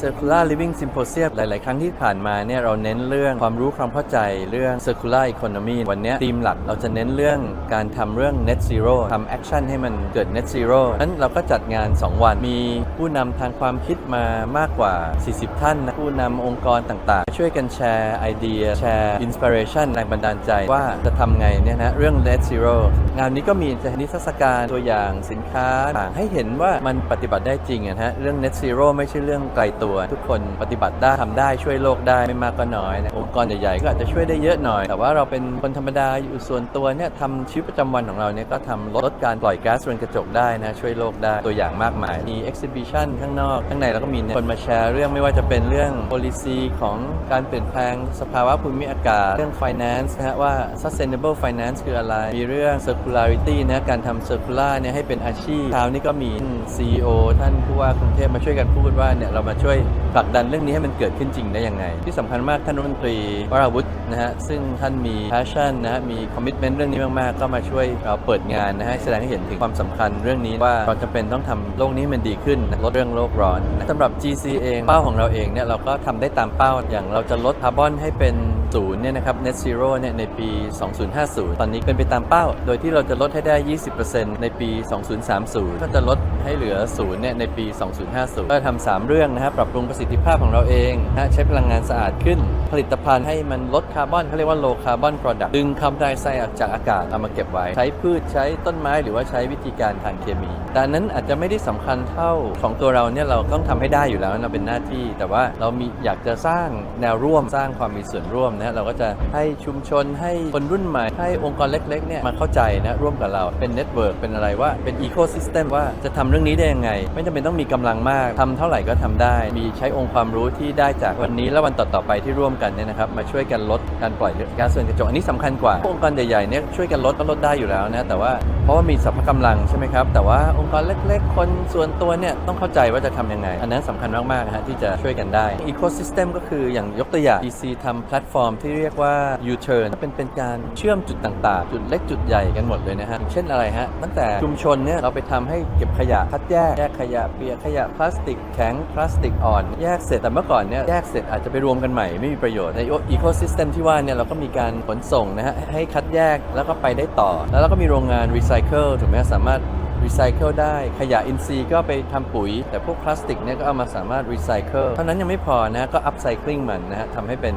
Circular Living Symposium หลาย ๆ ครั้งที่ผ่านมาเนี่ยเราเน้นเรื่องความรู้ความเข้าใจเรื่อง Circular Economy วันนี้ธีมหลักเราจะเน้นเรื่องการทำเรื่อง Net Zero ทำ Action ให้มันเกิด Net Zero นั้นเราก็จัดงาน 2 วัน มีผู้นำทางความคิดมามากกว่า 40 ท่านนะผู้นำองค์กรต่าง ๆ ช่วยกันแชร์ไอเดีย แชร์ Inspiration แรงบันดาลใจว่าจะทำไงเนี่ยนะเรื่อง Net Zero งานนี้ก็มีนิทรรศการตัวอย่างสินค้าต่างให้เห็นว่ามันปฏิบัติได้จริงนะฮะเรื่อง Net Zero ไม่ใช่เรื่องไกลตัว ทุกคนปฏิบัติได้ทำได้ช่วยโลกได้ไม่มากก็น้อยนะองค์กรใหญ่ๆก็อาจจะช่วยได้เยอะหน่อย แต่ว่าเราเป็นคนธรรมดาอยู่ส่วนตัวเนี่ยทำชีวิตประจำวันของเราเนี่ยก็ทำลดการปล่อยก๊าซเรือนกระจกได้นะช่วยโลกได้ตัวอย่างมากมายมี exhibition ข้างนอกข้างในเราก็มีคนมาแชร์เรื่องไม่ว่าจะเป็นเรื่อง policy ของการเปลี่ยนแปลงสภาวะภูมิอากาศ เรื่อง finance นะฮะว่า sustainable finance คืออะไร มีเรื่อง circularity นะการทำ circular เนี่ยให้เป็นอาชีพคราวนี้ก็มี CEO ท่านผู้ว่ากรุงเทพมาช่วยกันพูดว่าเนี่ยเรามาช่วยผลักดันเรื่องนี้ให้มันเกิดขึ้นจริงได้ยังไง ที่สำคัญมากท่านรัฐมนตรีวราวุฒินะฮะซึ่งท่านมีแพชชั่นนะฮะมีคอมมิชเมนต์เรื่องนี้มากๆ ก็มาช่วยเราเปิดงานนะฮะแสดงให้เห็นถึงความสำคัญเรื่องนี้ว่าเราจำเป็นต้องทำโลกนี้มันดีขึ้นลดเรื่องโลกร้อนนะสำหรับ GC เองเป้าของเราเองเนี่ยเราก็ทำได้ตามเป้าอย่างเราจะลดคาร์บอนให้เป็น ศูนย์เนี่ยนะครับ net zero เนี่ยในปี 2050 ตอนนี้เป็นไปตามเป้า โดยที่เราจะลดให้ได้ 20%ในปี 2030 ก็จะลดให้เหลือศูนย์เนี่ยในปี 2050 ก็ทำสามเรื่องนะฮะปรับปรุงประสิทธิภาพของเราเองนะใช้พลังงานสะอาดขึ้น ผลิตภัณฑ์ให้มันลดคาร์บอนเขาเรียกว่า low carbon product ดึงคาร์บอนไดออกไซด์ออกจากอากาศเอามาเก็บไว้ ใช้พืชใช้ต้นไม้หรือว่าใช้วิธีการทางเคมีแต่นั้นอาจจะไม่ได้สำคัญเท่าของตัวเราเนี่ยเราต้องทำให้ได้อยู่แล้วเราเป็นหน้าที่ แต่ว่าเรามีอยากจะสร้างแนวร่วมสร้างความมีส่วนร่วมนะเราก็จะให้ชุมชนให้คนรุ่นใหม่ ให้องค์กรเล็กๆเนี่ยมาเข้าใจนะร่วมกับเราเป็นเน็ตเวิร์กเป็นอะไรว่าเป็นอีโคซิสเต็มว่าจะทำเรื่องนี้ได้ยังไง ไม่จำเป็นต้องมีกำลังมากทำเท่าไหร่ก็ทำได้ มีใช้องค์ความรู้ที่ได้จากวันนี้และวันต่อๆไปที่ร่วมกันเนี่ยนะครับมาช่วยกันลดการปล่อยก๊าซเรือนกระจกอันนี้สำคัญกว่า องค์กรใหญ่ๆเนี่ยช่วยกันลดก็ลดได้อยู่แล้วนะแต่ว่าเพราะว่ามีสรรพกำลังใช่ไหมครับแต่ว่าองค์กรเล็กๆ คนส่วนตัวเนี่ยต้องเข้าใจว่าจะทำยังไง อันนั้นสำคัญมากๆนะฮะที่จะช่วยกันได้ Ecosystem ก็คืออย่างยกตัวอย่าง EC ทำแพลตฟอร์มที่เรียกว่า U-turn เป็นเป็นการเชื่อมจุดต่างๆ จุดเล็กจุดใหญ่กันหมดเลยนะฮะเช่นอะไรฮะตั้งแต่ชุมชนเนี่ยเราไปทำให้เก็บขยะคัดแยกแยกขยะเปียกขยะพลาสติกแข็งพลาสติกอ่อนแยกเสร็จแต่เมื่อก่อนเนี่ยแยกเสร็จอาจจะไปรวมกันใหม่ไม่มีประโยชน์ในอีโคซิสเต็มที่ว่าเนี่ยเราก็มีการขนส่งนะฮะให้คัดแยกแล้วก็ไปได้ต่อ แล้วเราก็มีโรงงานรีไซเคิลถูกไหมสามารถรีไซเคิลได้ขยะอินทรีย์ก็ไปทำปุ๋ย แต่พวกพลาสติกเนี่ยก็เอามาสามารถรีไซเคิลเท่านั้นยังไม่พอนะก็อัพไซคลิงมันนะฮะทำให้เป็น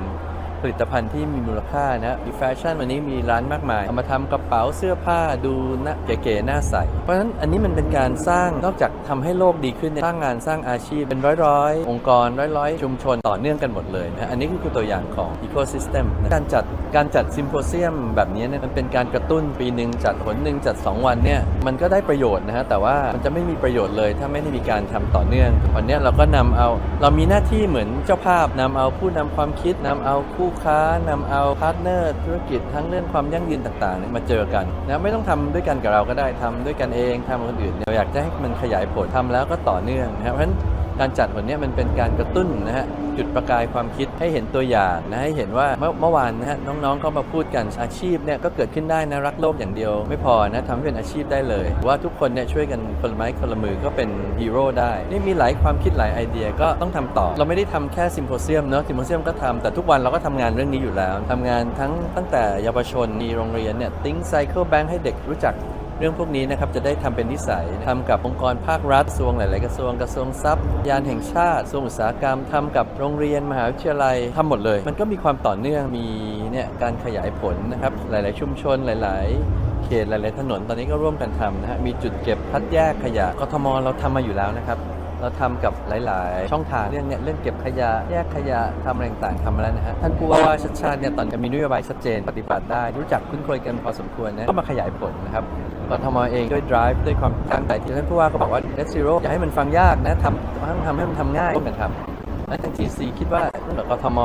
ผลิตภัณฑ์ที่มีมูลค่านะมีแฟชั่นวันนี้มีร้านมากมาย เอามาทำกระเป๋าเสื้อผ้าดูนะเก๋ๆน่าใส่ เพราะฉะนั้นอันนี้มันเป็นการสร้างนอกจากทำให้โลกดีขึ้นเนี่ยสร้างงานสร้างอาชีพเป็นร้อยๆ องค์กรร้อยๆ ชุมชนต่อเนื่องกันหมดเลยนะอันนี้คือตัวอย่างของ Ecosystem นะการจัดการจัดซิมโพเซียมแบบนี้เนี่ยมันเป็นการกระตุ้นปีหนึ่งจัดหนหนึ่งจัด 2 วันเนี่ยมันก็ได้ประโยชน์นะฮะแต่ว่ามันจะไม่มีประโยชน์เลย ถ้าไม่ได้มีการทำต่อเนื่องวันนี้เราก็นำเอา เรามีหน้าที่เหมือนเจ้าภาพนำเอาผู้นำความคิดนำเอาคู่ค้านำเอาพาร์ทเนอร์ธุรกิจทั้งเรื่องความยั่งยืนต่างๆมาเจอกันนะไม่ต้องทำด้วยกันกับเราก็ได้ทำด้วยกันเองทำกับคนอื่นเราอยากจะให้มันขยายผลทำแล้วก็ต่อเนื่องนะครับเพราะฉะนั้น การจัดวันนี้มันเป็นการกระตุ้นนะฮะจุดประกายความคิดให้เห็นตัวอย่างนะให้เห็นว่าเมื่อวานนะฮะน้องๆก็มาพูดกันอาชีพเนี่ยก็เกิดขึ้นได้นะรักโลกอย่างเดียว ไม่พอนะทำให้เป็นอาชีพได้เลย ว่าทุกคนเนี่ยช่วยกันคนไม้คนละมือก็เป็นฮีโร่ได้นี่มีหลายความคิดหลายไอเดียก็ต้องทำต่อ เราไม่ได้ทำแค่ซิมโพเซียมเนาะซิมโพเซียมก็ทำแต่ทุกวันเราก็ทำงานเรื่องนี้อยู่แล้วทำงานทั้งตั้งแต่เยาวชนมีโรงเรียนเนี่ยติ้งไซเคิลแบงค์ให้เด็กรู้จัก เรื่องพวกนี้นะครับจะได้ทำเป็นนิสัยทำกับองค์กรภาครัฐกระทรวงหลาย ๆ กระทรวงกระทรวงทรัพย์ยานแห่งชาติกระทรวงอุตสาหกรรมทำกับโรงเรียนมหาวิทยาลัยทำหมดเลย มันก็มีความต่อเนื่องมีเนี่ยการขยายผลนะครับหลาย ๆ ชุมชนหลาย ๆเขตหลาย ๆ ถนนตอนนี้ก็ร่วมกันทำนะฮะมีจุดเก็บคัดแยกขยะกทมเราทำมาอยู่แล้วนะครับ เราทำกับหลาย ๆ ช่องทางเรื่องเนี่ยเรื่องเก็บขยะแยกขยะทำอะไรต่างๆทำมาแล้วนะฮะท่านผู้ว่าชัดชาติเนี่ยตอนจะมีนโยบายชัดเจนปฏิบัติได้รู้จักคุ้นเคยกันพอสมควรนะก็มาขยายผลนะครับ กทมเองด้วย drive ด้วยความตั้งใจที่ท่านผู้ว่าก็บอกว่า net zero อย่าให้มันฟังยากนะทำต้องทำให้มันทำง่ายร่วมกันทำและทางที่สีคิดว่าเรื่องกทม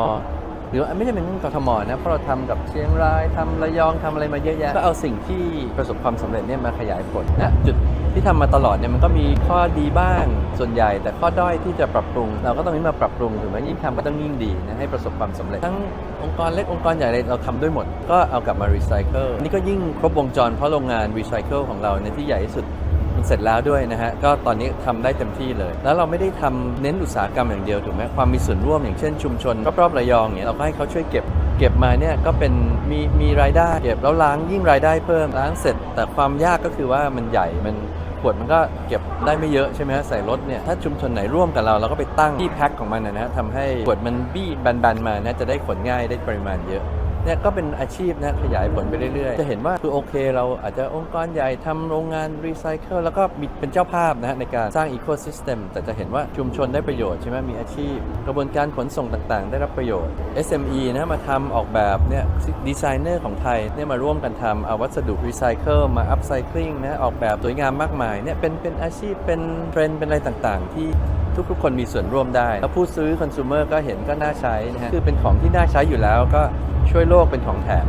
หรือว่าไม่ใช่เป็นกทมนะเพราะเราทำกับเชียงรายทำระยองทำอะไรมาเยอะแยะก็เอาสิ่งที่ประสบความสำเร็จเนี่ยมาขยายผลนะจุด ที่ทำมาตลอดเนี่ยมันก็มีข้อดีบ้างส่วนใหญ่ แต่ข้อด้อยที่จะปรับปรุง เราก็ต้องนี้มาปรับปรุงถึงแม้ยิ่งทำก็ต้องยิ่งดีนะให้ประสบความสำเร็จ ทั้งองค์กรเล็กองค์กรใหญ่เลยเราทำด้วยหมด ก็เอากลับมารีไซเคิลนี่ก็ยิ่งครบวงจรเพราะโรงงานรีไซเคิลของเราเนี่ยที่ใหญ่ที่สุด มันเสร็จแล้วด้วยนะฮะก็ตอนนี้ทำได้เต็มที่เลย แล้วเราไม่ได้ทำเน้นอุตสาหกรรมอย่างเดียวถูกไหมความมีส่วนร่วมอย่างเช่นชุมชนรอบๆระยองเนี่ยเราก็ให้เขาช่วยเก็บเก็บมาเนี่ยก็เป็นมีมีรายได้เก็บแล้วล้างยิ่งรายได้เพิ่มล้างเสร็จ แต่ความยากก็คือว่ามันใหญ่มันขวดมันก็เก็บได้ไม่เยอะใช่ไหมฮะใส่รถเนี่ยถ้าชุมชนไหนร่วมกับเราเราก็ไปตั้งที่แพ็คของมันนะฮะทำให้ขวดมันบี้แบนๆมานะจะได้ขนง่ายได้ปริมาณเยอะ เนี่ยก็เป็นอาชีพนะขยายผลไปเรื่อยๆ จะเห็นว่าคือโอเค เราอาจจะองค์กรใหญ่ทำโรงงานรีไซเคิลแล้วก็มีเป็นเจ้าภาพนะในการสร้างอีโคซิสเต็มแต่จะเห็นว่าชุมชนได้ประโยชน์ใช่ไหมมีอาชีพ กระบวนการขนส่งต่างๆ ได้รับประโยชน์ SME นะมาทำออกแบบเนี่ยดีไซเนอร์ของไทยเนี่ยมาร่วมกันทำเอาวัสดุรีไซเคิลมาอัพไซคลิงนะออกแบบสวยงามมากมายเนี่ยเป็นเป็นอาชีพเป็นเทรนด์เป็นอะไรต่างๆ ที่ ทุกๆ คนมีส่วนร่วมได้ แล้วผู้ซื้อคอน sumer ก็เห็นก็น่าใช้นะฮะคือเป็นของที่น่าใช้อยู่แล้วก็ช่วยโลกเป็นของแถม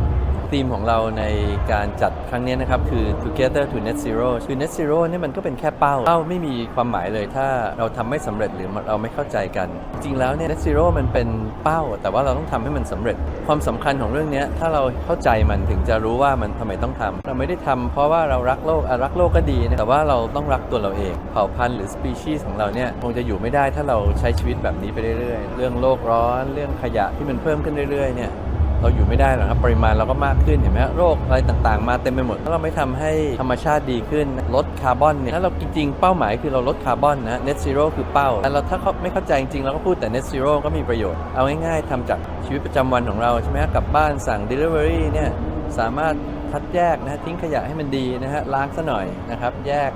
ธีมของเราในการจัดครั้งนี้นะครับ คือ together to net zero คือ net zero เนี่ยมันก็เป็นแค่เป้า เป้าไม่มีความหมายเลย ถ้าเราทำไม่สำเร็จหรือเราไม่เข้าใจกัน จริงแล้วเนี่ย net zero มันเป็นเป้า แต่ว่าเราต้องทำให้มันสำเร็จ ความสำคัญของเรื่องนี้ถ้าเราเข้าใจมันถึงจะรู้ว่ามันทำไมต้องทำเราไม่ได้ทำเพราะว่าเรารักโลกรักโลกก็ดีนะแต่ว่าเราต้องรักตัวเราเองเผ่าพันธุ์หรือสปีชีส์ของเราเนี่ยคงจะอยู่ไม่ได้ถ้าเราใช้ชีวิตแบบนี้ไปเรื่อยๆ เรื่องโลกร้อน เรื่องขยะที่มันเพิ่มขึ้นเรื่อยๆเนี่ย เราอยู่ไม่ได้หรอกครับปริมาณเราก็มากขึ้นเห็นไหมฮะโรคอะไรต่างๆ มาเต็มไปหมดถ้าเราไม่ทำให้ธรรมชาติดีขึ้นลดคาร์บอนเนี่ยถ้าเราจริงๆ เป้าหมายคือเราลดคาร์บอนนะ net zero คือเป้าแต่เราถ้าเขาไม่เข้าใจจริงๆเราก็พูดแต่ net zero ก็มีประโยชน์ เอาง่ายๆทำจากชีวิตประจำวันของเราใช่ไหมฮะกลับบ้านสั่ง delivery เนี่ยสามารถคัดแยกนะทิ้งขยะให้มันดีนะฮะล้างซะหน่อยนะครับแยก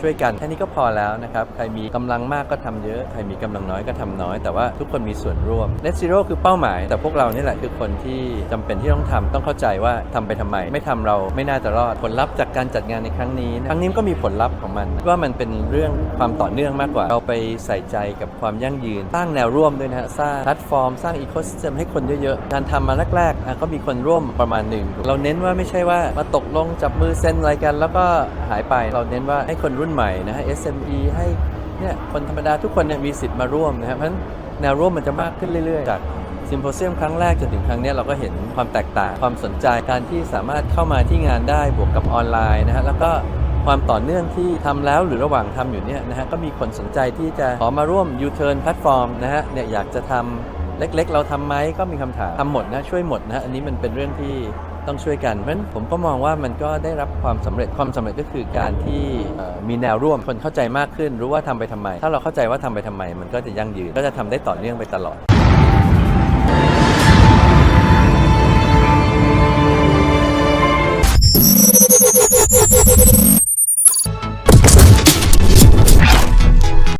ช่วยกันแค่นี้ก็พอแล้วนะครับ ใครมีกำลังมากก็ทำเยอะ ใครมีกำลังน้อยก็ทำน้อย แต่ว่าทุกคนมีส่วนร่วม Net Zero คือเป้าหมาย แต่พวกเรานี่แหละคือคนที่จำเป็นที่ต้องทำต้องเข้าใจว่าทำไปทำไม ไม่ทำเราไม่น่าจะรอด ผลลัพธ์จากการจัดงานในครั้งนี้ ครั้งนี้ก็มีผลลัพธ์ของมัน ว่ามันเป็นเรื่องความต่อเนื่องมากกว่า เราไปใส่ใจกับความยั่งยืน สร้างแนวร่วมด้วยนะฮะสร้างแพลตฟอร์ม สร้างอีโคซิสเต็มให้คนเยอะๆ การทำมาแรกๆก็มีคนร่วมประมาณหนึ่ง เราเน้นว่าไม่ใช่ว่ามาตกลงจับมือเซ็นอะไรกัน แล้วก็หายไป เราเน้นว่าให้คนรุ่นใหม่นะฮะ SME ให้เนี่ยคนธรรมดาทุกคนเนี่ยมีสิทธิ์มาร่วมนะครับเพราะฉะนั้นแนวร่วมมันจะมากขึ้นเรื่อยๆ จากซิมโพเซียมครั้งแรกจนถึงครั้งเนี้ยเราก็เห็นความแตกต่าง ความสนใจการที่สามารถเข้ามาที่งานได้บวกกับออนไลน์นะฮะแล้วก็ความต่อเนื่องที่ทำแล้วหรือระหว่างทำอยู่เนี่ยนะฮะก็มีคนสนใจที่จะขอมาร่วม U-turn แพลตฟอร์มนะฮะเนี่ยอยากจะทำเล็กๆ เราทำไหมก็มีคำถามทำหมดนะช่วยหมดนะฮะอันนี้มันเป็นเรื่องที่ ต้องช่วยกัน เพราะฉะนั้นผมก็มองว่ามันก็ได้รับความสำเร็จความสำเร็จก็คือการที่มีแนวร่วมคนเข้าใจมากขึ้น รู้ว่าทำไปทำไม ถ้าเราเข้าใจว่าทำไปทำไม มันก็จะยั่งยืนก็จะทำได้ต่อเนื่องไปตลอด